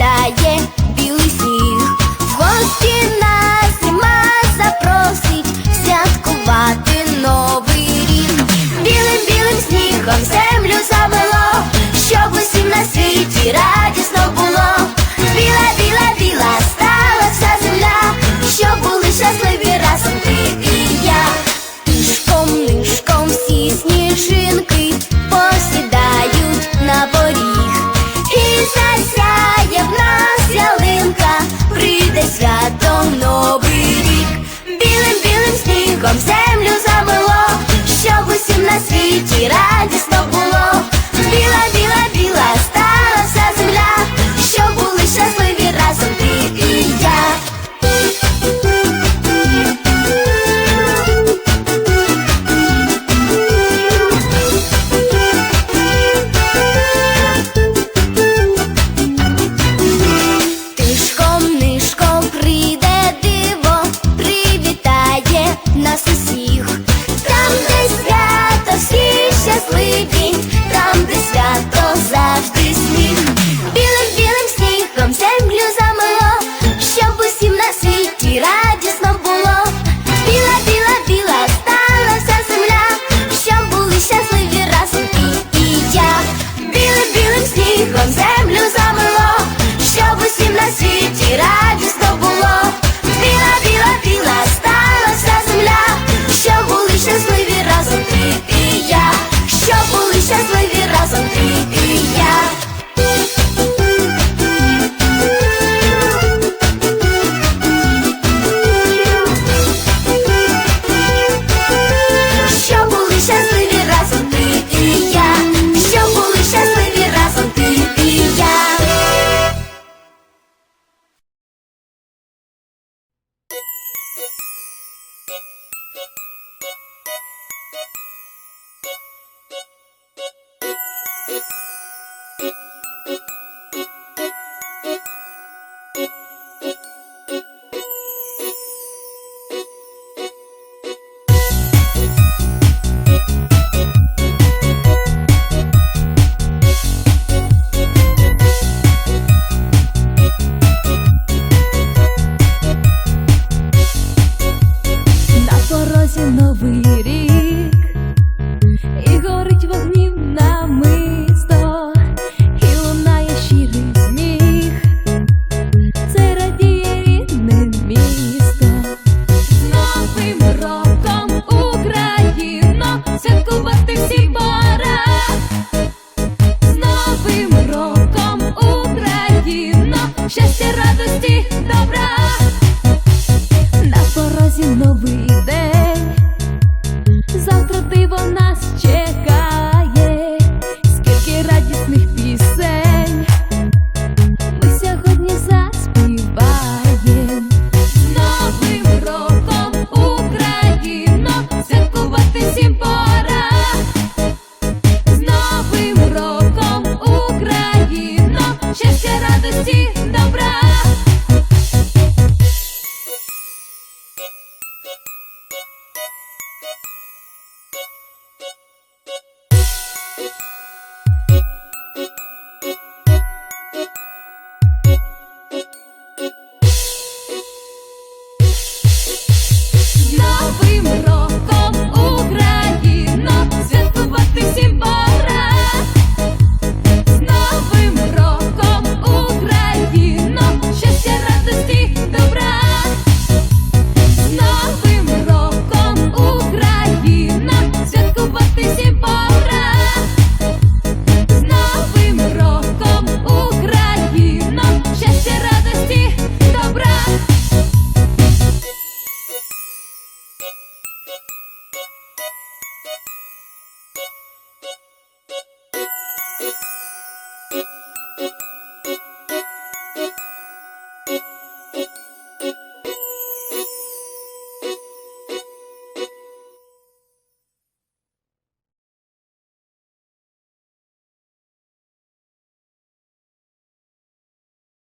стріляє білий сніг, в гості нас зима запросить святкувати новий рік. Білим білим снігом землю замело, щоб усім на світі радіти усім на світі радісно порозі новий день,